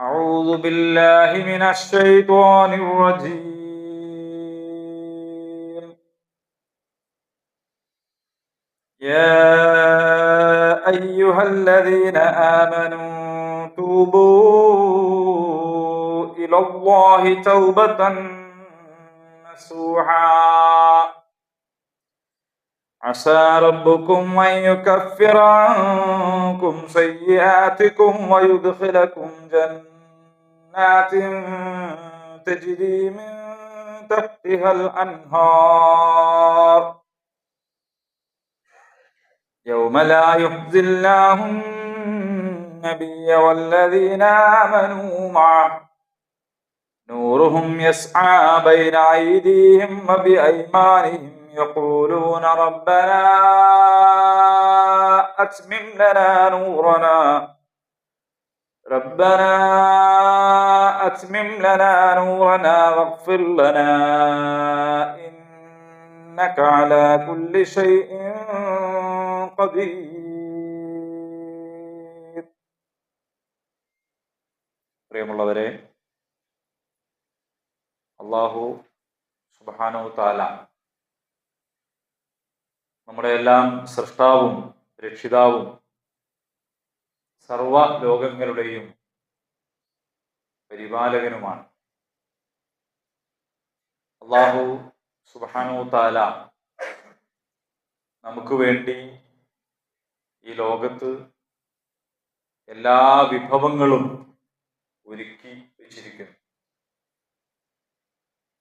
أعوذ بالله من الشيطان الرجيم. يا أيها الذين آمنوا توبوا إلى الله توبة نصوحا. عسى ربكم أن يكفر عنكم سيئاتكم ويدخلكم جنات تجري من تحتها الأنهار. يوم لا يخزي الله النبي والذين آمنوا معه. نورهم يسعى بين أيديهم وبأيمانهم. يقولون ربنا أتمم لنا نورنا ربنا أتمم لنا نورنا واغفر لنا إنك على كل شيء قدير പ്രിയമുള്ളവരെ അള്ളാഹു സുബാനു താല നമ്മുടെ എല്ലാം സൃഷ്ടാവും രക്ഷിതാവും സർവ ലോകങ്ങളുടെയും പരിപാലകനുമാണ്. അള്ളാഹു സുബാനു താല നമുക്ക് വേണ്ടി ഈ ലോകത്ത് എല്ലാ വിഭവങ്ങളും ഒരുക്കി വെച്ചിരിക്കുന്നു.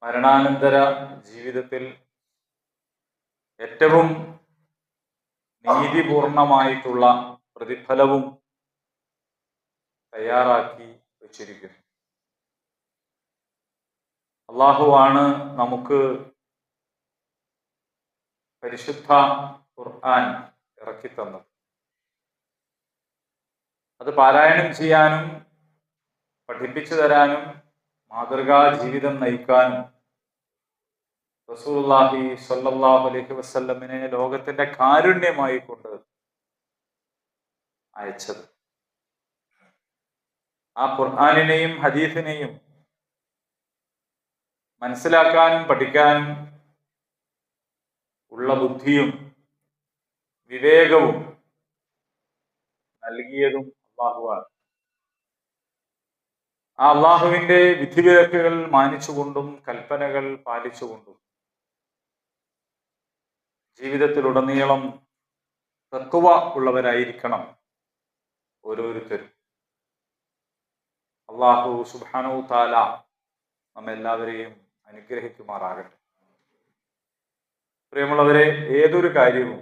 മരണാനന്തര ജീവിതത്തിൽ ഏറ്റവും നീതിപൂർണമായിട്ടുള്ള പ്രതിഫലവും തയ്യാറാക്കി വച്ചിരിക്കുന്നു. അള്ളാഹുവാണ് നമുക്ക് പരിശുദ്ധ ഖുർആൻ ഇറക്കി തന്നത് അത് പാരായണം ചെയ്യാനും പഠിപ്പിച്ചു തരാനും മാതൃകാ ജീവിതം നയിക്കാനും റസൂലുള്ളാഹി സല്ലാഹു അലൈഹി വസ്ല്ലമിനെ ലോകത്തിന്റെ കാരുണ്യമായി കൊണ്ട് അയച്ചത്. ആ ഖുർആാനിനെയും ഹദീഫിനെയും മനസ്സിലാക്കാനും പഠിക്കാനും ഉള്ള ബുദ്ധിയും വിവേകവും നൽകിയതും അള്ളാഹുവാണ് ആ അള്ളാഹുവിന്റെ വിധിവിലക്കുകൾ മാനിച്ചുകൊണ്ടും കൽപ്പനകൾ പാലിച്ചുകൊണ്ടും ജീവിതത്തിലുടനീളം തക്കുവ ഉള്ളവരായിരിക്കണം ഓരോരുത്തരും. അള്ളാഹു സുബാനു താല നമ്മെല്ലാവരെയും അനുഗ്രഹിക്കുമാറാകട്ടെ. പ്രിയമുള്ളവരെ ഏതൊരു കാര്യവും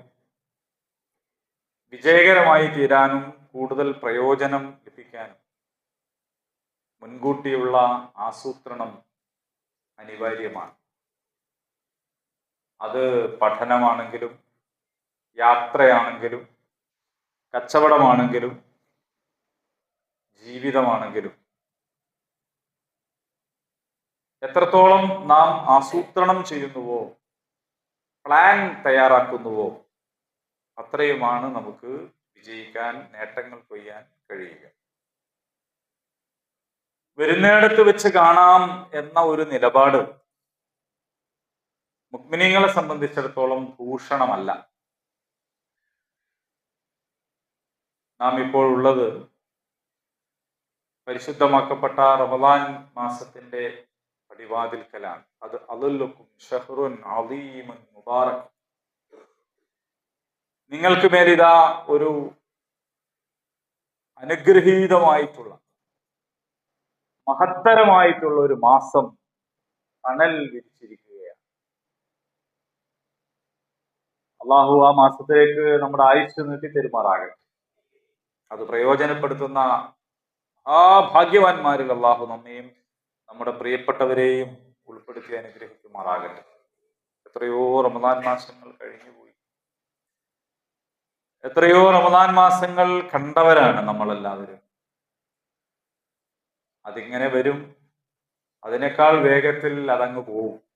വിജയകരമായി തീരാനും കൂടുതൽ പ്രയോജനം ലഭിക്കാനും മുൻകൂട്ടിയുള്ള ആസൂത്രണം അനിവാര്യമാണ്. അത് പഠനമാണെങ്കിലും യാത്രയാണെങ്കിലും കച്ചവടമാണെങ്കിലും ജീവിതമാണെങ്കിലും. എത്രത്തോളം നാം ആസൂത്രണം ചെയ്യുന്നുവോ പ്ലാൻ തയ്യാറാക്കുന്നുവോ അത്രയുമാണ് നമുക്ക് വിജയിക്കാൻ നേട്ടങ്ങൾ കൊയ്യാൻ കഴിയുക. വരുന്നിടത്ത് വെച്ച് കാണാം എന്ന ഒരു നിലപാട് മുക്മിനീങ്ങളെ സംബന്ധിച്ചിടത്തോളം ഭൂഷണമല്ല. നാം ഇപ്പോൾ ഉള്ളത് പരിശുദ്ധമാക്കപ്പെട്ട റമദാൻ മാസത്തിന്റെ പടിവാതിൽക്കലാണ്. അത് അതുല്ലുക്കും ഷഹ്റുൻ അലീമുൻ മുബാറക്. നിങ്ങൾക്ക് മേലിതാ ഒരു അനുഗ്രഹീതമായിട്ടുള്ള മഹത്തരമായിട്ടുള്ള ഒരു മാസം തണൽ വിരിച്ചിരിക്കുകയാണ് അള്ളാഹു ആ മാസത്തിലേക്ക് നമ്മുടെ ആയുസ് നീട്ടി തെരുമാറാകട്ടെ. അത് പ്രയോജനപ്പെടുത്തുന്ന ആ ഭാഗ്യവാന്മാരിൽ അള്ളാഹു നമ്മയും നമ്മുടെ പ്രിയപ്പെട്ടവരെയും ഉൾപ്പെടുത്തി അനുഗ്രഹിക്കുമാറാകട്ടെ. എത്രയോ റമദാൻ മാസങ്ങൾ കഴിഞ്ഞുപോയി എത്രയോ റമദാൻ മാസങ്ങൾ കണ്ടവരാണ് നമ്മളെല്ലാവരും. അതിങ്ങനെ വരും. അതിനേക്കാൾ വേഗത്തിൽ അതങ്ങ് പോവും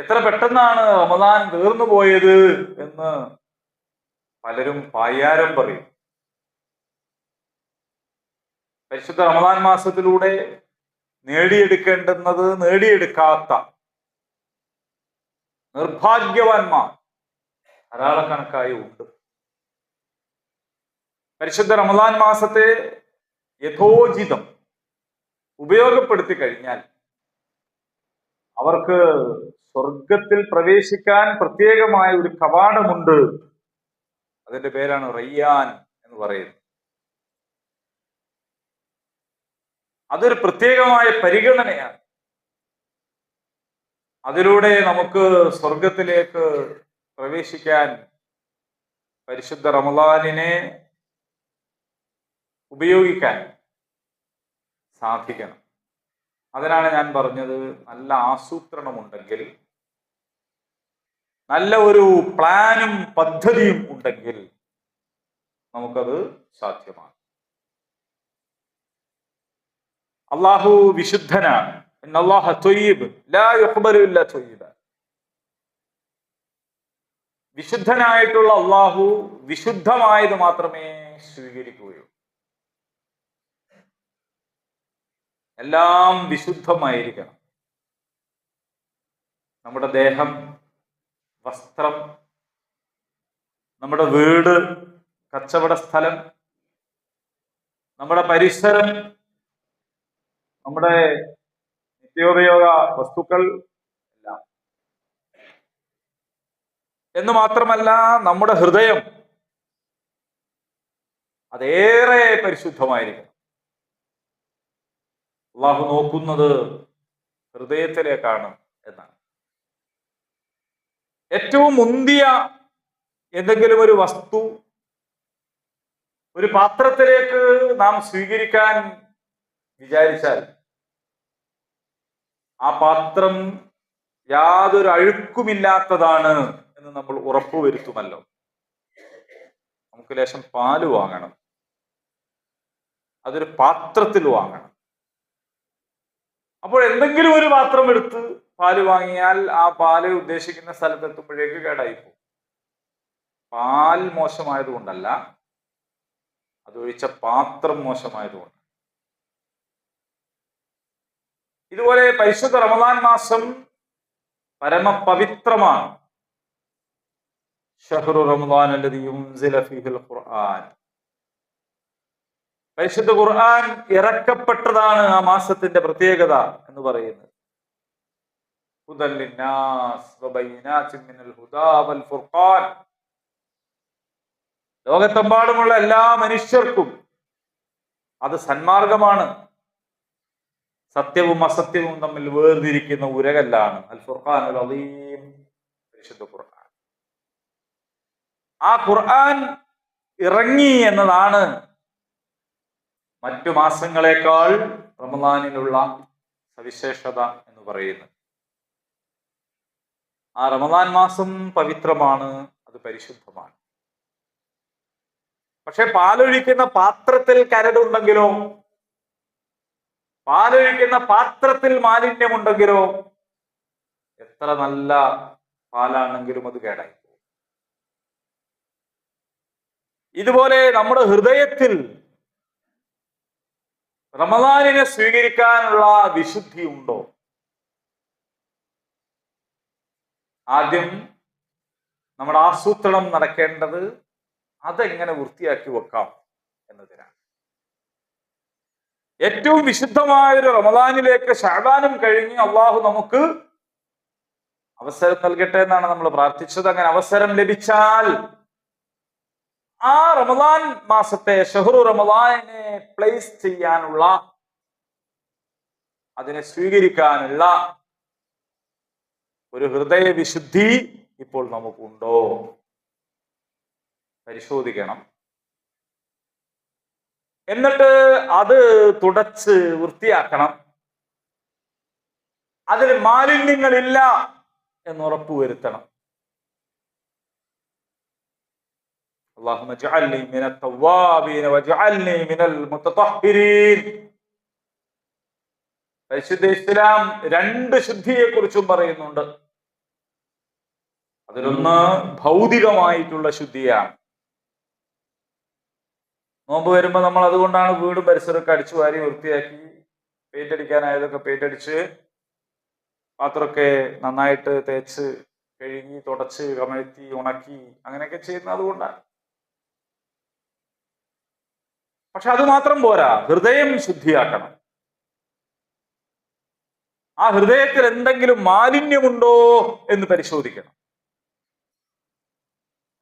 എത്ര പെട്ടെന്നാണ് റമദാൻ തീർന്നു പോയത് എന്ന് പലരും പായാരം പറയും. പരിശുദ്ധ റമദാൻ മാസത്തിലൂടെ നേടിയെടുക്കേണ്ടുന്നത് നേടിയെടുക്കാത്ത നിർഭാഗ്യവാന്മാർ ധാരാളക്കണക്കായി ഉണ്ട്. പരിശുദ്ധ റമദാൻ മാസത്തെ യഥോചിതം ഉപയോഗപ്പെടുത്തി കഴിഞ്ഞാൽ അവർക്ക് സ്വർഗത്തിൽ പ്രവേശിക്കാൻ പ്രത്യേകമായ ഒരു കവാടമുണ്ട്. അതിന്റെ പേരാണ് റയ്യാൻ എന്ന് പറയുന്നത്. അതൊരു പ്രത്യേകമായ പരിഗണനയാണ്. അതിലൂടെ നമുക്ക് സ്വർഗത്തിലേക്ക് പ്രവേശിക്കാൻ പരിശുദ്ധ റമദാനിനെ ഉപയോഗിക്കാൻ സാധിക്കണം. അതിനാണ് ഞാൻ പറഞ്ഞത് നല്ല ആസൂത്രണമുണ്ടെങ്കിൽ നല്ല ഒരു പ്ലാനും പദ്ധതിയും ഉണ്ടെങ്കിൽ നമുക്കത് സാധ്യമാണ്. അള്ളാഹു വിശുദ്ധനാണ്. വിശുദ്ധനായിട്ടുള്ള അള്ളാഹു വിശുദ്ധമായത് മാത്രമേ സ്വീകരിക്കുകയുള്ളൂ. എല്ലാം വിശുദ്ധമായിരിക്കണം. നമ്മുടെ ദേഹം വസ്ത്രം നമ്മുടെ വീട് കച്ചവട സ്ഥലം നമ്മുടെ പരിസരം നമ്മുടെ നിത്യോപയോഗ വസ്തുക്കൾ എല്ലാം. എന്ന് മാത്രമല്ല നമ്മുടെ ഹൃദയം അതേറെ പരിശുദ്ധമായിരിക്കണം. അള്ളാഹു നോക്കുന്നത് ഹൃദയത്തിലേക്കാണ് എന്നാണ്. ഏറ്റവും മുന്തിയ എന്തെങ്കിലും ഒരു വസ്തു ഒരു പാത്രത്തിലേക്ക് നാം സ്വീകരിക്കാൻ വിചാരിച്ചാൽ ആ പാത്രം യാതൊരു അഴുക്കുമില്ലാത്തതാണ് എന്ന് നമ്മൾ ഉറപ്പുവരുത്തുമല്ലോ. നമുക്ക് ലേശം പാൽ വാങ്ങണം. അതൊരു പാത്രത്തിൽ വാങ്ങണം. അപ്പോൾ എന്തെങ്കിലും ഒരു പാത്രം എടുത്ത് പാൽ വാങ്ങിയാൽ ആ പാൽ ഉദ്ദേശിക്കുന്ന സ്ഥലത്ത് എത്തുമ്പോഴേക്ക് കേടായി പോകും പാൽ മോശമായതുകൊണ്ടല്ല അതൊഴിച്ച പാത്രം മോശമായതുകൊണ്ട് ഇതുപോലെ പരിശുദ്ധ റമദാൻ മാസം പരമപവിത്രമാണ്. ഷഹറു റമദാൻ ഖുർആൻ. പരിശുദ്ധ ഖുർആൻ ഇറക്കപ്പെട്ടതാണ് ആ മാസത്തിന്റെ പ്രത്യേകത എന്ന് പറയുന്നത്. ലോകത്തെമ്പാടുമുള്ള എല്ലാ മനുഷ്യർക്കും അത് സന്മാർഗമാണ്. സത്യവും അസത്യവും തമ്മിൽ വേർതിരിക്കുന്ന ഉരകല്ലാണ് അൽ ഫുർഖാൻ അൽ അലീം പരിശുദ്ധ ഖുർആൻ. ആ ഖുർആൻ ഇറങ്ങി എന്നതാണ് മറ്റു മാസങ്ങളെക്കാൾ റമദാനിലുള്ള സവിശേഷത എന്ന് പറയുന്നത് ആ റമദാൻ മാസം പവിത്രമാണ് അത് പരിശുദ്ധമാണ്. പക്ഷെ പാലൊഴിക്കുന്ന പാത്രത്തിൽ കരടുണ്ടെങ്കിലോ പാലൊഴിക്കുന്ന പാത്രത്തിൽ മാലിന്യമുണ്ടെങ്കിലോ? എത്ര നല്ല പാലാണെങ്കിലും അത് കേടായി ഇതുപോലെ നമ്മുടെ ഹൃദയത്തിൽ റമദാനിനെ സ്വീകരിക്കാനുള്ള വിശുദ്ധി ഉണ്ടോ? ആദ്യം നമ്മുടെ ആസൂത്രണം നടക്കേണ്ടത് അതെങ്ങനെ വൃത്തിയാക്കി വെക്കാം എന്നതിനാണ്. ഏറ്റവും വിശുദ്ധമായ ഒരു റമദാനിലേക്ക് ഷാബാനും കഴിഞ്ഞ് അള്ളാഹു നമുക്ക് അവസരം നൽകട്ടെ എന്നാണ് നമ്മൾ പ്രാർത്ഥിച്ചത്. അങ്ങനെ അവസരം ലഭിച്ചാൽ ആ റമദാൻ മാസത്തെ ഷഹറു റമദാനെ പ്ലേസ് ചെയ്യാനുള്ള അതിനെ സ്വീകരിക്കാനുള്ള ഒരു ഹൃദയ വിശുദ്ധി ഇപ്പോൾ നമുക്കുണ്ടോ? പരിശോധിക്കണം. എന്നിട്ട് അത് തുടച്ച് വൃത്തിയാക്കണം. അതിൽ മാലിന്യങ്ങളില്ല എന്ന് ഉറപ്പുവരുത്തണം. اللهم اجعلني من التوابين واجعلني من المتطهرين പരിശുദ്ധ ഇസ്ലാം രണ്ട് ശുദ്ധിയെ കുറിച്ചും പറയുന്നുണ്ട് അതിലൊന്ന് ഭൗതികമായിട്ടുള്ള ശുദ്ധിയാണ് നോമ്പ് വരുമ്പോൾ നമ്മൾ അതുകൊണ്ടാണ് വീടും പരിസരമൊക്കെ അടിച്ചു വാരി വൃത്തിയാക്കി പെയിന്റ് അടിക്കാനായതൊക്കെ പെയിന്റ് അടിച്ച് പാത്രമൊക്കെ നന്നായിട്ട് തേച്ച് കഴുകി തുടച്ച് കമഴ്ത്തി ഉണക്കി അങ്ങനെയൊക്കെ ചെയ്യുന്നത് അതുകൊണ്ടാണ് പക്ഷെ അത് മാത്രം പോരാ. ഹൃദയം ശുദ്ധിയാക്കണം. ആ ഹൃദയത്തിൽ എന്തെങ്കിലും മാലിന്യമുണ്ടോ എന്ന് പരിശോധിക്കണം.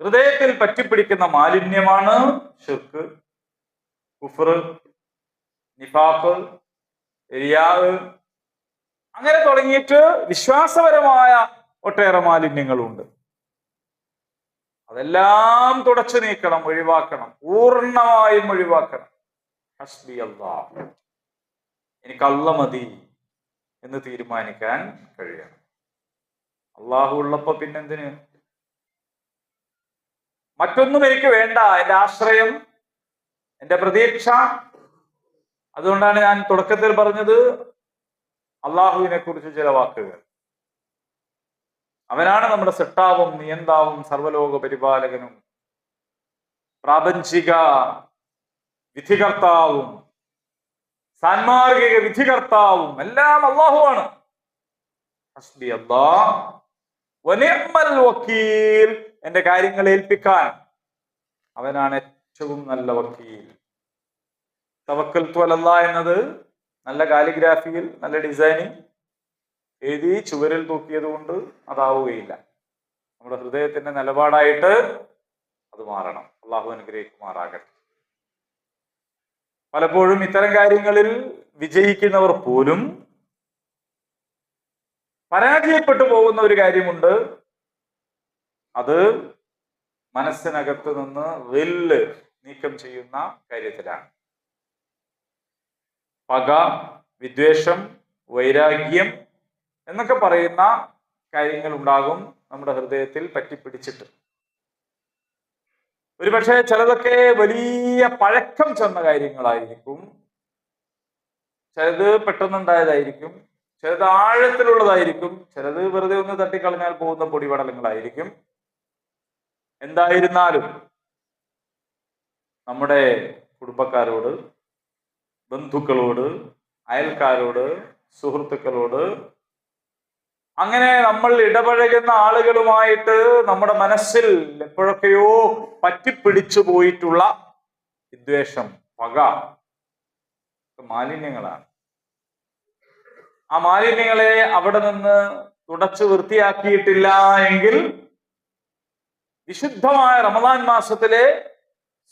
ഹൃദയത്തിൽ പറ്റിപ്പിടിക്കുന്ന മാലിന്യമാണ് ഷിർക്ക് കുഫർ നിഫാഫ് റിയാവ് അങ്ങനെ തുടങ്ങിയിട്ട് വിശ്വാസപരമായ ഒട്ടേറെ മാലിന്യങ്ങളുണ്ട്. അതെല്ലാം തുടച്ചു നീക്കണം ഒഴിവാക്കണം പൂർണമായും ഒഴിവാക്കണം. ഹസ്ബി അള്ളാ. എനിക്ക് അല്ല മതി എന്ന് തീരുമാനിക്കാൻ കഴിയണം. അള്ളാഹു ഉള്ളപ്പോ പിന്നെന്തിന്? മറ്റൊന്നും എനിക്ക് വേണ്ട. എന്റെ ആശ്രയം എന്റെ പ്രതീക്ഷ. അതുകൊണ്ടാണ് ഞാൻ തുടക്കത്തിൽ പറഞ്ഞത് അള്ളാഹുവിനെ കുറിച്ച് ചില വാക്കുകൾ. അവനാണ് നമ്മുടെ സെട്ടാവും നിയന്താവും സർവലോക പരിപാലകനും പ്രാപഞ്ചിക വിധികർത്താവും സാൻമാർഗിക വിധികർത്താവും എല്ലാം അള്ളാഹുവാണ്. എന്റെ കാര്യങ്ങൾ ഏൽപ്പിക്കാൻ അവനാണ് ഏറ്റവും നല്ല വക്കീൽ. തവക്കൽ ത്വലല്ല എന്നത് നല്ല കാലിഗ്രാഫിയിൽ നല്ല ഡിസൈനിങ് എഴുതി ചുവരിൽ തൂക്കിയത് കൊണ്ട് അതാവുകയില്ല. നമ്മുടെ ഹൃദയത്തിന്റെ നിലപാടായിട്ട് അത് മാറണം. അള്ളാഹു അനുഗ്രഹിക്കുമാറാകട്ടെ. പലപ്പോഴും ഇത്തരം കാര്യങ്ങളിൽ വിജയിക്കുന്നവർ പോലും പരാജയപ്പെട്ടു പോകുന്ന ഒരു കാര്യമുണ്ട്. അത് മനസ്സിനകത്ത് നിന്ന് വെല്ല് നീക്കം ചെയ്യുന്ന കാര്യത്തിലാണ്. പക വിദ്വേഷം വൈരാഗ്യം എന്നൊക്കെ പറയുന്ന കാര്യങ്ങൾ ഉണ്ടാകും നമ്മുടെ ഹൃദയത്തിൽ പറ്റിപ്പിടിച്ചിട്ട്. ഒരുപക്ഷെ ചിലതൊക്കെ വലിയ പഴക്കം ചെന്ന കാര്യങ്ങളായിരിക്കും. ചിലത് പെട്ടെന്നുണ്ടായതായിരിക്കും. ചിലത് ആഴത്തിലുള്ളതായിരിക്കും. ചിലത് വെറുതെ ഒന്ന് തട്ടിക്കളഞ്ഞാൽ പോകുന്ന പൊടിപടലങ്ങളായിരിക്കും. എന്തായിരുന്നാലും നമ്മുടെ കുടുംബക്കാരോട് ബന്ധുക്കളോട് അയൽക്കാരോട് സുഹൃത്തുക്കളോട് അങ്ങനെ നമ്മൾ ഇടപഴകുന്ന ആളുകളുമായിട്ട് നമ്മുടെ മനസ്സിൽ എപ്പോഴൊക്കെയോ പറ്റിപ്പിടിച്ചു പോയിട്ടുള്ള വിദ്വേഷം പക മാലിന്യങ്ങളാണ്. ആ മാലിന്യങ്ങളെ അവിടെ നിന്ന് തുടച്ചു വൃത്തിയാക്കിയിട്ടില്ല എങ്കിൽ വിശുദ്ധമായ റമദാൻ മാസത്തിലെ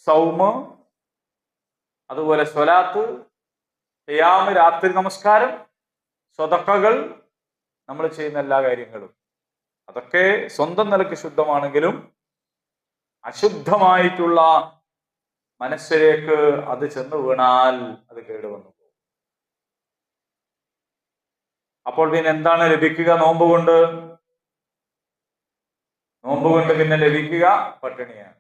സൗമ് അതുപോലെ സ്വലാത്ത് രാത്രി നമസ്കാരം സ്വതക്കകൾ നമ്മൾ ചെയ്യുന്ന എല്ലാ കാര്യങ്ങളും. അതൊക്കെ സ്വന്തം നിലയ്ക്ക് ശുദ്ധമാണെങ്കിലും അശുദ്ധമായിട്ടുള്ള മനസ്സിലേക്ക് അത് ചെന്ന് വീണാൽ അത് കേടുവന്നു അപ്പോൾ പിന്നെ എന്താണ് ലഭിക്കുക നോമ്പ് കൊണ്ട്? നോമ്പ് കൊണ്ട് പിന്നെ ലഭിക്കുക പട്ടിണിയാണ്.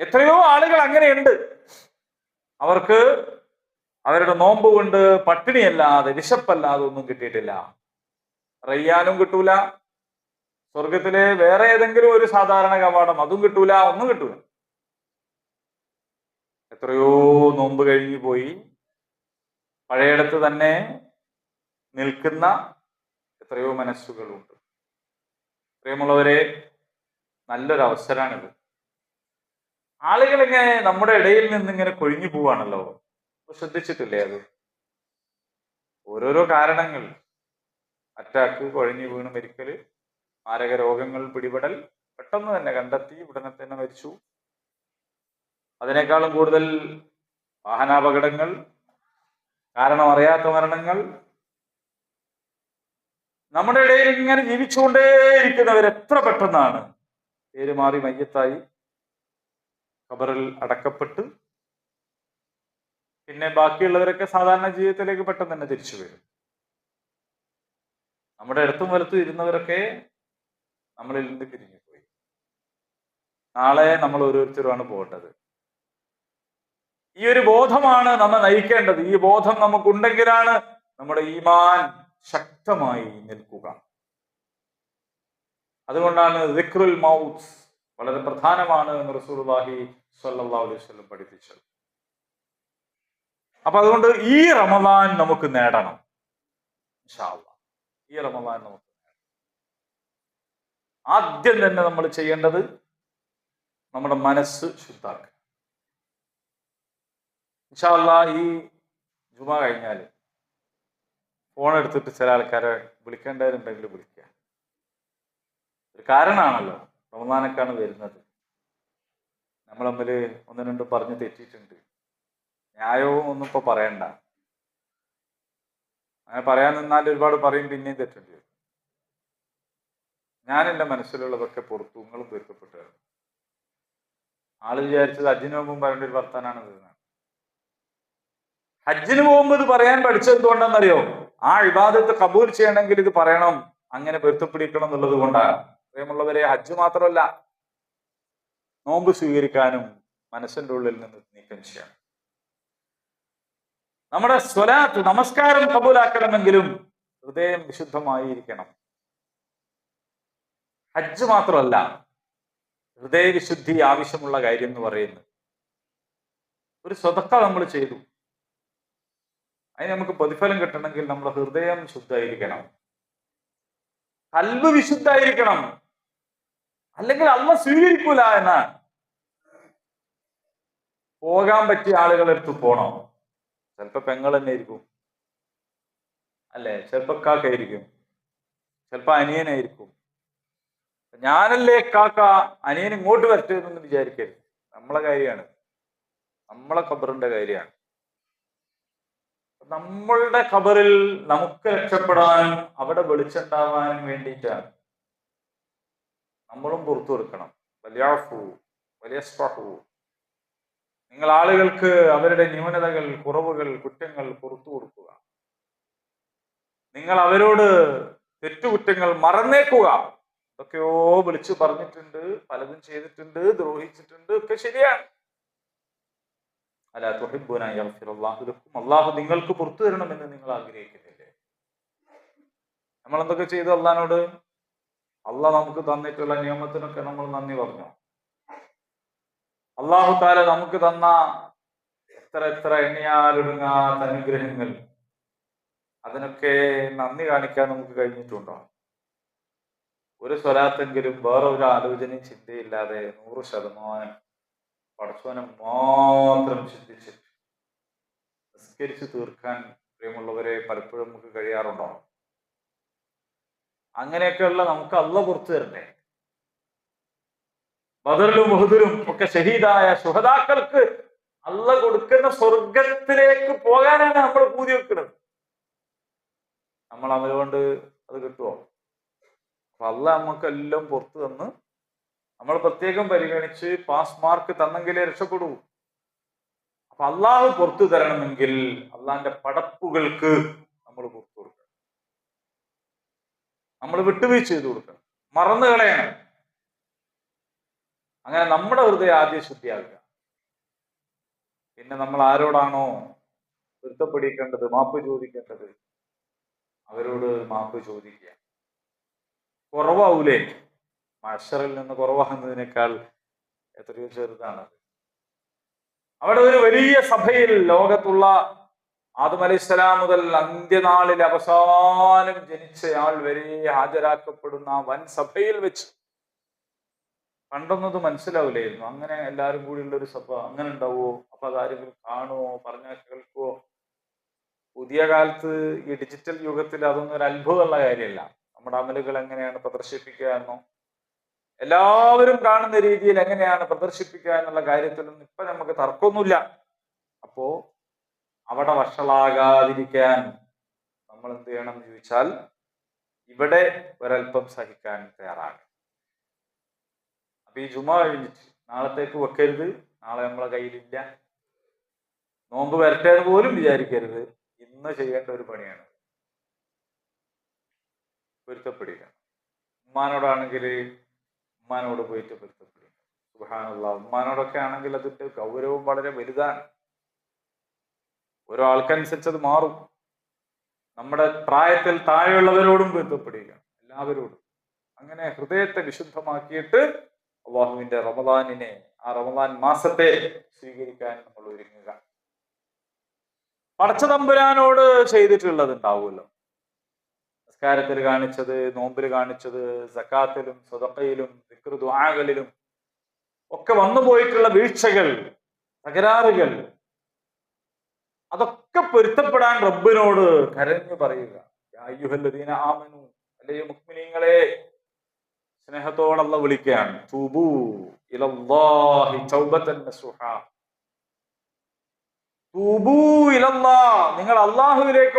എത്രയോ ആളുകൾ അങ്ങനെയുണ്ട്. അവർക്ക് അവരുടെ നോമ്പ് കൊണ്ട് പട്ടിണിയല്ലാതെ വിശപ്പല്ലാതെ ഒന്നും കിട്ടിയിട്ടില്ല. റയ്യാനും കിട്ടൂല. സ്വർഗത്തിലെ വേറെ ഏതെങ്കിലും ഒരു സാധാരണ കവാടം അതും കിട്ടൂല ഒന്നും കിട്ടൂല. എത്രയോ നോമ്പ് കഴിഞ്ഞു പോയി. പഴയടത്ത് തന്നെ നിൽക്കുന്ന എത്രയോ മനസ്സുകളുണ്ട്. പ്രിയമുള്ളവരെ നല്ലൊരു ഇങ്ങനെ നമ്മുടെ ഇടയിൽ നിന്ന് ഇങ്ങനെ കൊഴിഞ്ഞു പോവാണല്ലോ. ശ്രദ്ധിച്ചിട്ടില്ലേ അത്? ഓരോരോ കാരണങ്ങൾ. അറ്റാക്ക് കൊഴഞ്ഞു വീണ് മരിക്കൽ മാരക രോഗങ്ങൾ പിടിപെടൽ പെട്ടെന്ന് തന്നെ കണ്ടെത്തി ഉടനെ തന്നെ മരിച്ചു. അതിനേക്കാളും കൂടുതൽ വാഹനാപകടങ്ങൾ കാരണം അറിയാത്ത മരണങ്ങൾ. നമ്മുടെ ഇടയിൽ ഇങ്ങനെ ജീവിച്ചുകൊണ്ടേയിരിക്കുന്നവർ എത്ര പെട്ടെന്നാണ് പേര് മാറി മയ്യത്തായി ഖബറിൽ അടക്കപ്പെട്ട് പിന്നെ ബാക്കിയുള്ളവരൊക്കെ സാധാരണ ജീവിതത്തിലേക്ക് പെട്ടെന്ന് തന്നെ തിരിച്ചു വരും. നമ്മുടെ അടുത്തും വലത്തും ഇരുന്നവരൊക്കെ നമ്മളിൽ നിന്ന് പിരിഞ്ഞുപോയി. നാളെ നമ്മൾ ഓരോരുത്തരുമാണ് പോകേണ്ടത്. ഈ ഒരു ബോധമാണ് നമ്മെ നയിക്കേണ്ടത്. ഈ ബോധം നമുക്കുണ്ടെങ്കിലാണ് നമ്മുടെ ഈമാൻ ശക്തമായി നിൽക്കുക. അതുകൊണ്ടാണ് ദിക്റുൽ മൗത്ത് വളരെ പ്രധാനമാണ് എന്ന് റസൂലുള്ളാഹി സല്ലാ അലൈഹി പഠിപ്പിച്ചത്. അപ്പൊ അതുകൊണ്ട് ഈ റമദാൻ നമുക്ക് നേടണം. ഈ റമദാൻ നമുക്ക്. ആദ്യം തന്നെ നമ്മൾ ചെയ്യേണ്ടത് നമ്മുടെ മനസ്സ് ശുദ്ധാക്കുക. ഇൻഷാല്ല ഈ ജുമ കഴിഞ്ഞാൽ ഫോൺ എടുത്തിട്ട് ചില ആൾക്കാരെ വിളിക്കേണ്ടവരുണ്ടെങ്കിൽ വിളിക്കുക. ഒരു കാരണമാണല്ലോ റമദാനൊക്കെയാണ് വരുന്നത്. നമ്മൾ തമ്മിൽ ഒന്ന് രണ്ടും പറഞ്ഞ് തെറ്റിയിട്ടുണ്ട്. ന്യായവും ഒന്നും ഇപ്പൊ പറയണ്ട. അങ്ങനെ പറയാൻ നിന്നാൽ ഒരുപാട് പറയും പിന്നെയും തെറ്റേണ്ടി വരും. ഞാൻ എന്റെ മനസ്സിലുള്ളതൊക്കെ പുറത്തു നിങ്ങളും തീർക്കപ്പെട്ടു ആൾ വിചാരിച്ചത് അജിന് മുമ്പും പറയേണ്ട ഒരു വർത്താനാണ് ഹജ്ജിന് പോകുമ്പോൾ ഇത് പറയാൻ പഠിച്ചത് എന്തുകൊണ്ടാണെന്നറിയോ ആ ഇബാദത്ത് കബൂൽ ചെയ്യണമെങ്കിൽ ഇത് പറയണം. അങ്ങനെ പൊരുത്തപ്പെടിക്കണം എന്നുള്ളത് കൊണ്ടാണ്. പ്രിയമുള്ളവരെ ഹജ്ജ് മാത്രമല്ല നോമ്പ് സ്വീകരിക്കാനും മനസ്സിന്റെ ഉള്ളിൽ നിന്ന് നീക്കം ചെയ്യണം നമ്മുടെ സ്വലാത്ത് നമസ്കാരം കബൂലാക്കണമെങ്കിലും ഹൃദയം വിശുദ്ധമായിരിക്കണം. ഹജ്ജ് മാത്രമല്ല ഹൃദയവിശുദ്ധി ആവശ്യമുള്ള കാര്യം എന്ന് പറയുന്നത്. ഒരു സ്വതക്ക നമ്മൾ ചെയ്തു. അതിന് നമുക്ക് പ്രതിഫലം കിട്ടണമെങ്കിൽ നമ്മുടെ ഹൃദയം ശുദ്ധമായിരിക്കണം കൽബ് വിശുദ്ധായിരിക്കണം അല്ലെങ്കിൽ അമ്മ സ്വീകരിക്കൂല എന്നാണ് പോകാൻ പറ്റിയ ആളുകളെടുത്ത് പോണോ. ചിലപ്പോ പെങ്ങൾ തന്നെ ആയിരിക്കും. അല്ലെ? ചിലപ്പോ കാക്കായിരിക്കും ചിലപ്പോ അനിയനായിരിക്കും ഞാനല്ലേ കാക്ക അനിയൻ ഇങ്ങോട്ട് വരട്ടെ എന്നൊന്നും വിചാരിക്കരുത്. നമ്മളെ കാര്യമാണ്. നമ്മളെ ഖബറിന്റെ കാര്യമാണ്. നമ്മളുടെ ഖബറിൽ നമുക്ക് രക്ഷപ്പെടാനും അവിടെ വെളിച്ചുണ്ടാവാനും വേണ്ടിയിട്ടാണ്. നമ്മളും പുറത്തു കൊടുക്കണം. വലിയ വലിയാഫു വലിയ നിങ്ങൾ ആളുകൾക്ക് അവരുടെ ന്യൂനതകൾ കുറവുകൾ കുറ്റങ്ങൾ പുറത്തു കൊടുക്കുക. നിങ്ങൾ അവരോട് തെറ്റുകുറ്റങ്ങൾ മറന്നേക്കുക. ഇതൊക്കെയോ വിളിച്ചു പറഞ്ഞിട്ടുണ്ട് പലതും ചെയ്തിട്ടുണ്ട് ദ്രോഹിച്ചിട്ടുണ്ട് ഒക്കെ ശരിയാണ്. അല്ല തൊഹിബുനായി അള്ളാഹുലക്കും അള്ളാഹു നിങ്ങൾക്ക് പുറത്തു തരണമെന്ന് നിങ്ങൾ ആഗ്രഹിക്കുന്നില്ലേ? നമ്മൾ എന്തൊക്കെ ചെയ്തു അള്ളഹാനോട്? അള്ളാഹ് നമുക്ക് തന്നിട്ടുള്ള നിയമത്തിനൊക്കെ നമ്മൾ നന്ദി പറഞ്ഞു. അള്ളാഹു താല നമുക്ക് തന്ന എത്ര എത്ര എണ്ണിയാലൊടുങ്ങാത്ത അനുഗ്രഹങ്ങൾ. അതിനൊക്കെ നന്ദി കാണിക്കാൻ നമുക്ക് കഴിഞ്ഞിട്ടുണ്ടോ? ഒരു സ്വലാത്തെങ്കിലും വേറെ ഒരു ആലോചനയും ചിന്തയില്ലാതെ നൂറ് ശതമാനം പടച്ചോനെ മാത്രം ചിന്തിച്ച് നിസ്കരിച്ച് തീർക്കാൻ പ്രിയമുള്ളവരെ പലപ്പോഴും നമുക്ക് കഴിയാറുണ്ടോ? അങ്ങനെയൊക്കെയുള്ള നമുക്ക് അല്ല പുറത്തു തരണ്ടേ? ബദറിലും മുഹദിലും ഒക്കെ ഷഹീദായ സുഹതാക്കൾക്ക് അല്ല കൊടുക്കുന്ന സ്വർഗത്തിലേക്ക് പോകാനാണ് നമ്മൾ പൂതി വെക്കുന്നത്. നമ്മൾ അതുകൊണ്ട് അത് കിട്ടുമോ അപ്പൊ അല്ല നമുക്ക് എല്ലാം പുറത്തു തന്ന് നമ്മൾ പ്രത്യേകം പരിഗണിച്ച് പാസ് മാർക്ക് തന്നെങ്കിലേ രക്ഷപ്പെടൂ. അപ്പൊ അള്ളാഹു പുറത്തു തരണമെങ്കിൽ അള്ളാന്റെ പടപ്പുകൾക്ക് നമ്മൾ പുറത്തു കൊടുക്കണം. നമ്മൾ വിട്ടുവീഴ്ച ചെയ്തു കൊടുക്കണം. മറന്നു കളയണം അങ്ങനെ നമ്മുടെ ഹൃദയം ആദ്യം ശുദ്ധിയാകുക. പിന്നെ നമ്മൾ ആരോടാണോ പൊരുത്തപ്പെടിക്കേണ്ടത് മാപ്പ് ചോദിക്കേണ്ടത് അവരോട് മാപ്പ് ചോദിക്കുക. കുറവാവൂലേ? മഷറിൽ നിന്ന് കുറവാകുന്നതിനേക്കാൾ എത്രയോ ചെറുതാണ് അവിടെ ഒരു വലിയ സഭയിൽ ലോകത്തുള്ള ആദം മുതൽ അന്ത്യനാളിൽ അവസാനം ജനിച്ചയാൾ വരെ ഹാജരാക്കപ്പെടുന്ന വൻ സഭയിൽ വെച്ച് പണ്ടൊന്നത് മനസ്സിലാവില്ലായിരുന്നു. അങ്ങനെ എല്ലാവരും കൂടിയുള്ള ഒരു സഭ അങ്ങനെ ഉണ്ടാവുമോ അപ്പൊ അതാരെങ്കിലും കാണുമോ പറഞ്ഞാൽ കേൾക്കുമോ പുതിയ കാലത്ത് ഈ ഡിജിറ്റൽ യുഗത്തിൽ അതൊന്നും ഒരു അത്ഭുതമുള്ള കാര്യമല്ല. നമ്മുടെ അമലുകൾ എങ്ങനെയാണ് പ്രദർശിപ്പിക്കുക എന്നോ എല്ലാവരും കാണുന്ന രീതിയിൽ എങ്ങനെയാണ് പ്രദർശിപ്പിക്കുക എന്നുള്ള കാര്യത്തിലൊന്നും ഇപ്പൊ നമുക്ക് തർക്കമൊന്നുമില്ല. അപ്പോ അവിടെ വഷളാകാതിരിക്കാൻ നമ്മൾ എന്ത് ചെയ്യണം എന്ന് ചോദിച്ചാൽ ഇവിടെ ഒരല്പം സഹിക്കാൻ തയ്യാറാകണം. അപ്പൊ ഈ ജുമാ കഴിഞ്ഞിട്ട് നാളത്തേക്ക് വെക്കരുത് നാളെ നമ്മളെ കയ്യിലില്ല. നോമ്പ് വരട്ടെ എന്ന് പോലും വിചാരിക്കരുത്. ഇന്ന് ചെയ്യേണ്ട ഒരു പണിയാണ്. പൊരുത്തപ്പെടുക ഉമ്മാനോടാണെങ്കിൽ ഉമ്മാനോട് പോയിട്ട് പൊരുത്തപ്പെടുക സുഹാനുള്ള ഉമ്മാനോടൊക്കെ ആണെങ്കിൽ അതിന്റെ ഗൗരവം വളരെ വലുതാണ്. ഓരോ ആൾക്കനുസരിച്ച് അത് മാറും. നമ്മുടെ പ്രായത്തിൽ താഴെയുള്ളവരോടും പൊരുത്തപ്പെടുക എല്ലാവരോടും. അങ്ങനെ ഹൃദയത്തെ വിശുദ്ധമാക്കിയിട്ട് അള്ളാഹുവിന്റെ റമദാനിനെ ആ റമദാൻ മാസത്തെ സ്വീകരിക്കാൻ നമ്മൾ ഒരുങ്ങുക. പടച്ച തമ്പുരാനോട് ചെയ്തിട്ടുള്ളത് ഉണ്ടാവുമല്ലോ നിസ്കാരത്തിൽ കാണിച്ചത് നോമ്പിൽ കാണിച്ചത് സക്കാത്തിലും സ്വതക്കയിലും ദുആകളിലും ഒക്കെ വന്നു പോയിട്ടുള്ള വീഴ്ചകൾ തകരാറുകൾ അതൊക്കെ പൊരുത്തപ്പെടാൻ റബ്ബിനോട് കരഞ്ഞു പറയുക. ആമനു അല്ലയോ മുക്മിനീങ്ങളെ വിളിക്കുകയാണ്. നസുഹ തൂബൂ ഇലല്ലാ. നിങ്ങൾ അള്ളാഹുവിലേക്ക്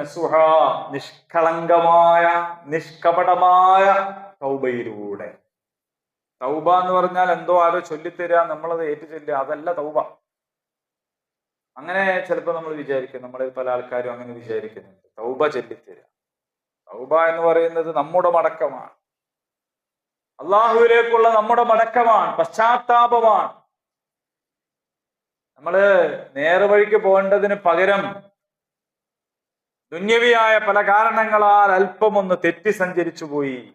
നസുഹ നിഷ്കളങ്കമായ നിഷ്കപടമായ തൗബയിലൂടെ. തൗബ എന്ന് പറഞ്ഞാൽ എന്തോ ആരോ ചൊല്ലിത്തരിക നമ്മളത് ഏറ്റു ചൊല്ലുക അതല്ല തൗബ. അങ്ങനെ ചിലപ്പോൾ നമ്മൾ വിചാരിക്കും നമ്മളിൽ പല ആൾക്കാരും അങ്ങനെ വിചാരിക്കുന്നുണ്ട്. തൗബ ചൊല്ലിത്തരിക തൗബ എന്ന് പറയുന്നത് നമ്മുടെ മടക്കമാണ്. അള്ളാഹുവിലേക്കുള്ള നമ്മുടെ മടക്കമാണ് പശ്ചാത്താപമാണ്. നമ്മൾ നേർവഴിക്ക് പോകേണ്ടതിന് പകരം ദുന്യവിയായ പല കാരണങ്ങളാൽ അല്പമൊന്ന് തെറ്റി സഞ്ചരിച്ചു പോയി.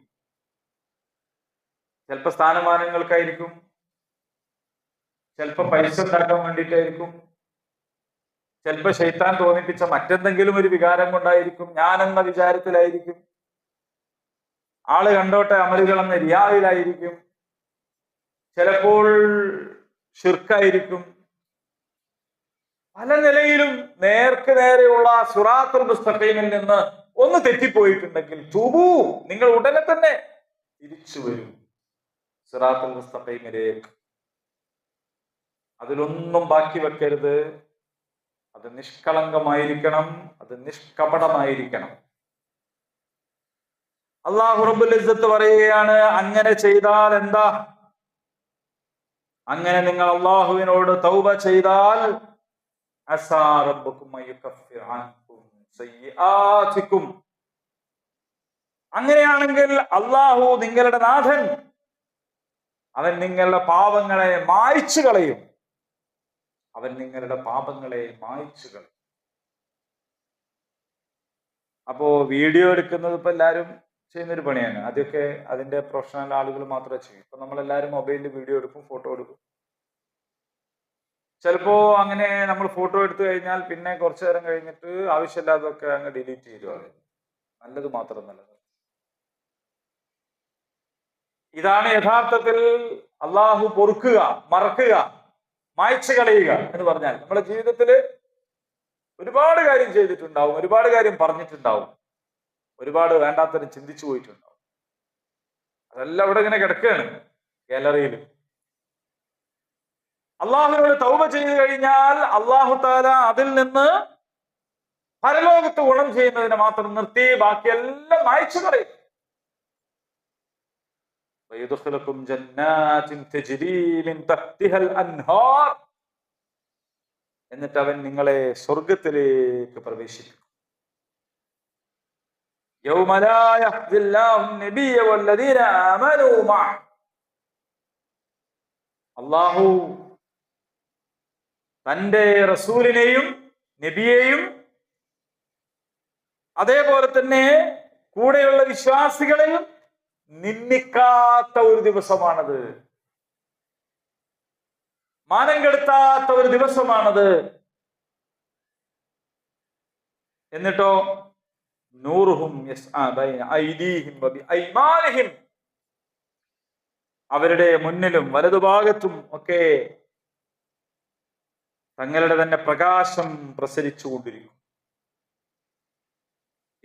ചിലപ്പോ സ്ഥാനമാനങ്ങൾക്കായിരിക്കും ചിലപ്പോ പൈസ ഉണ്ടാക്കാൻ വേണ്ടിയിട്ടായിരിക്കും. ചിലപ്പോ ശൈത്താൻ തോന്നിപ്പിച്ച മറ്റെന്തെങ്കിലും ഒരു വികാരം കൊണ്ടായിരിക്കും ഞാനെന്ന വിചാരത്തിലായിരിക്കും. ആൾ കണ്ടോട്ടെ അമലുകൾ എന്ന റിയാവിലായിരിക്കും ചിലപ്പോൾ ഷിർക്കായിരിക്കും പല നിലയിലും നേർക്ക് നേരെയുള്ള സുറാത്തുൽ മുസ്തഖീമിൽ നിന്ന് ഒന്ന് തെറ്റിപ്പോയിട്ടുണ്ടെങ്കിൽ തൂബൂ നിങ്ങൾ ഉടനെ തന്നെ തിരിച്ചു വരും. സിറാത്തുൽ മുസ്തഖീമിലേക്ക്. അതിലൊന്നും ബാക്കി വെക്കരുത്. അത് നിഷ്കളങ്കമായിരിക്കണം അത് നിഷ്കപടമായിരിക്കണം. അള്ളാഹു പറയുകയാണ് അങ്ങനെ ചെയ്താൽ എന്താ? അങ്ങനെ നിങ്ങൾ അള്ളാഹുവിനോട് തൗബ ചെയ്താൽ അങ്ങനെയാണെങ്കിൽ അള്ളാഹു നിങ്ങളുടെ നാഥൻ അവൻ നിങ്ങളുടെ പാവങ്ങളെ മായ്ച്ചു കളയും. അവൻ നിങ്ങളുടെ പാപങ്ങളെ മായച്ചു അപ്പോ വീഡിയോ എടുക്കുന്നത് ഇപ്പൊ എല്ലാരും ചെയ്യുന്നൊരു പണിയാണ്. ആദ്യമൊക്കെ അതിന്റെ പ്രൊഫഷണൽ ആളുകൾ മാത്രമേ ചെയ്യൂ. ഇപ്പൊ നമ്മളെല്ലാരും മൊബൈലിൽ വീഡിയോ എടുക്കും ഫോട്ടോ എടുക്കും. ചിലപ്പോ അങ്ങനെ നമ്മൾ ഫോട്ടോ എടുത്തു കഴിഞ്ഞാൽ പിന്നെ കുറച്ചു നേരം കഴിഞ്ഞിട്ട് ആവശ്യമില്ലാത്തതൊക്കെ അങ്ങ് ഡിലീറ്റ് ചെയ്തു നല്ലത് മാത്രം നല്ലത്. ഇതാണ് യഥാർത്ഥത്തിൽ അള്ളാഹു പൊറുക്കുക മറക്കുക. മായ്ച്ചു കളയുക എന്ന് പറഞ്ഞാൽ നമ്മുടെ ജീവിതത്തിൽ ഒരുപാട് കാര്യം ചെയ്തിട്ടുണ്ടാവും ഒരുപാട് കാര്യം പറഞ്ഞിട്ടുണ്ടാവും ഒരുപാട് വേണ്ടാത്തരം ചിന്തിച്ചു പോയിട്ടുണ്ടാവും. അതെല്ലാം അവിടെ ഇങ്ങനെ കിടക്കുകയാണ് ഗാലറിയിൽ അള്ളാഹുവിനോട് തൗബ ചെയ്തു കഴിഞ്ഞാൽ അള്ളാഹു താല അതിൽ നിന്ന് പരലോകത്ത് ഗുണം ചെയ്യുന്നതിനെ മാത്രം നിർത്തി ബാക്കിയെല്ലാം മായ്ച്ചു കളയും. ويدخلكم جنات تجري من تحتها الأنهار എന്നിട്ട് അവൻ നിങ്ങളെ സ്വർഗത്തിലേക്ക് പ്രവേശിപ്പിക്കും يوم لا يخزي الله النبي والذين آمنوا معه അള്ളാഹു തന്റെ റസൂലിനെയും നബിയെയും അതേപോലെ തന്നെ കൂടെയുള്ള വിശ്വാസികളെയും നിന്ദിക്കാത്ത ഒരു ദിവസമാണത്. മാനം കെടുത്താത്ത ഒരു ദിവസമാണത്. എന്നിട്ടോ? നൂറുഹും അവരുടെ മുന്നിലും വലതുഭാഗത്തും ഒക്കെ തങ്ങളുടെ തന്നെ പ്രകാശം പ്രസരിച്ചു കൊണ്ടിരിക്കും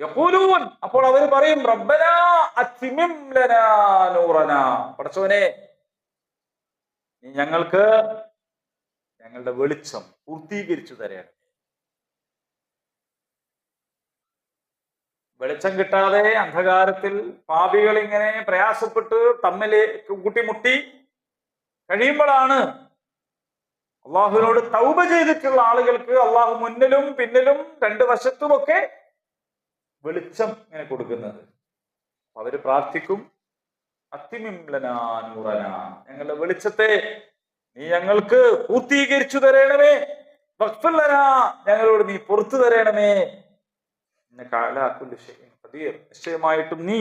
യഖൂലൂൻ. അപ്പോൾ അവർ പറയും റബ്ബനാ അത്തിമിം ലനാ നൂറനാ. പടച്ചോനെ നീ ഞങ്ങൾക്ക് ഞങ്ങളുടെ വെളിച്ചം പൂർത്തീകരിച്ചു തരണം. വെളിച്ചം കിട്ടാതെ അന്ധകാരത്തിൽ പാപികൾ ഇങ്ങനെ പ്രയാസപ്പെട്ട് തമ്മിൽ കൂട്ടിമുട്ടി കഴിയുമ്പോഴാണ് അള്ളാഹുവിനോട് തൗബ ചെയ്തിട്ടുള്ള ആളുകൾക്ക് അള്ളാഹു മുന്നിലും പിന്നിലും രണ്ട് വശത്തുമൊക്കെ വെളിച്ചം ഇങ്ങനെ കൊടുക്കുന്നത്. അവർ പ്രാർത്ഥിക്കും അത്തിമിംലനാനൂറന ഞങ്ങളുടെ വെളിച്ചത്തെ നീ ഞങ്ങൾക്ക് പൂർത്തീകരിച്ചു തരണമേ. ഭക്തല്ലന ഞങ്ങളോട് നീ പുറത്തു തരണമേ. നിശ്ചയമായിട്ടും നീ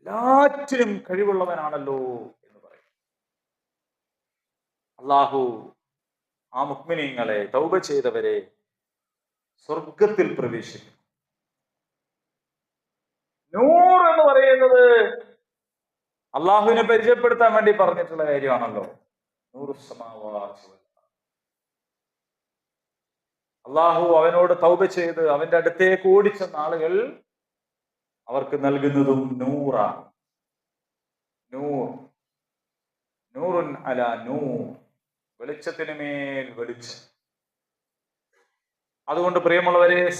എല്ലാറ്റിനും കഴിവുള്ളവനാണല്ലോ എന്ന് പറയും. അള്ളാഹു ആ മുക്മിനീങ്ങളെ തൗബ ചെയ്തവരെ സ്വർഗത്തിൽ പ്രവേശിക്കും നൂർ എന്ന് പറയുന്നത് അള്ളാഹുവിനെ പരിചയപ്പെടുത്താൻ വേണ്ടി പറഞ്ഞിട്ടുള്ള കാര്യമാണല്ലോ. നൂറ് അള്ളാഹു അവനോട് തൗബ ചെയ്ത് അവന്റെ അടുത്തേക്ക് ഓടിച്ചെന്ന ആളുകൾ അവർക്ക് നൽകുന്നതും നൂറാണ്. നൂർ. നൂറുൻ അല നൂർ. വെളിച്ചത്തിന് മേൽ വെളിച്ചം. അതുകൊണ്ട് പ്രിയമുള്ളവരെ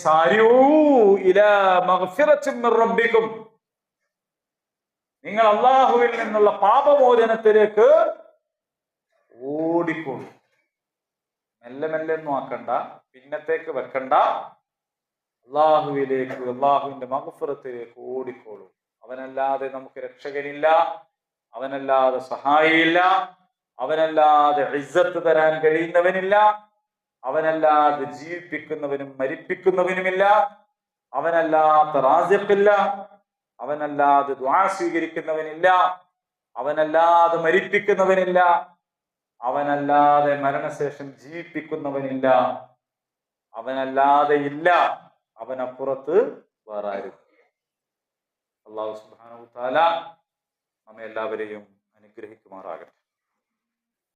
റബ്ബിക്കും. നിങ്ങൾ അള്ളാഹുവിൽ നിന്നുള്ള പാപമോചനത്തിലേക്ക് ഓടിക്കോളൂ. മെല്ലെ മെല്ലെ ഒന്നും ആക്കണ്ട പിന്നത്തേക്ക് വെക്കണ്ട. അള്ളാഹുവിലേക്ക് അള്ളാഹുവിന്റെ മകഫുറത്തിലേക്ക് ഓടിക്കോളൂ. അവനല്ലാതെ നമുക്ക് രക്ഷകനില്ല അവനല്ലാതെ സഹായിയില്ല അവനല്ലാതെ ഇസ്സത്ത് തരാൻ കഴിയുന്നവനില്ല അവനല്ലാതെ ജീവിപ്പിക്കുന്നവനും മരിപ്പിക്കുന്നവനുമില്ല. അവനല്ലാത്ത റാസിഖില്ല. അവനല്ലാതെ ദ്വാ സ്വീകരിക്കുന്നവനില്ല. അവനല്ലാതെ മരിപ്പിക്കുന്നവനില്ല. അവനല്ലാതെ മരണശേഷം ജീവിപ്പിക്കുന്നവനില്ല. അവനല്ലാതെ ഇല്ല. അവനപ്പുറത്ത് വേറെ ആരും അള്ളാഹു സുബ്ഹാനഹു താല നമ്മെ എല്ലാവരെയും അനുഗ്രഹിക്കുമാറാകട്ടെ.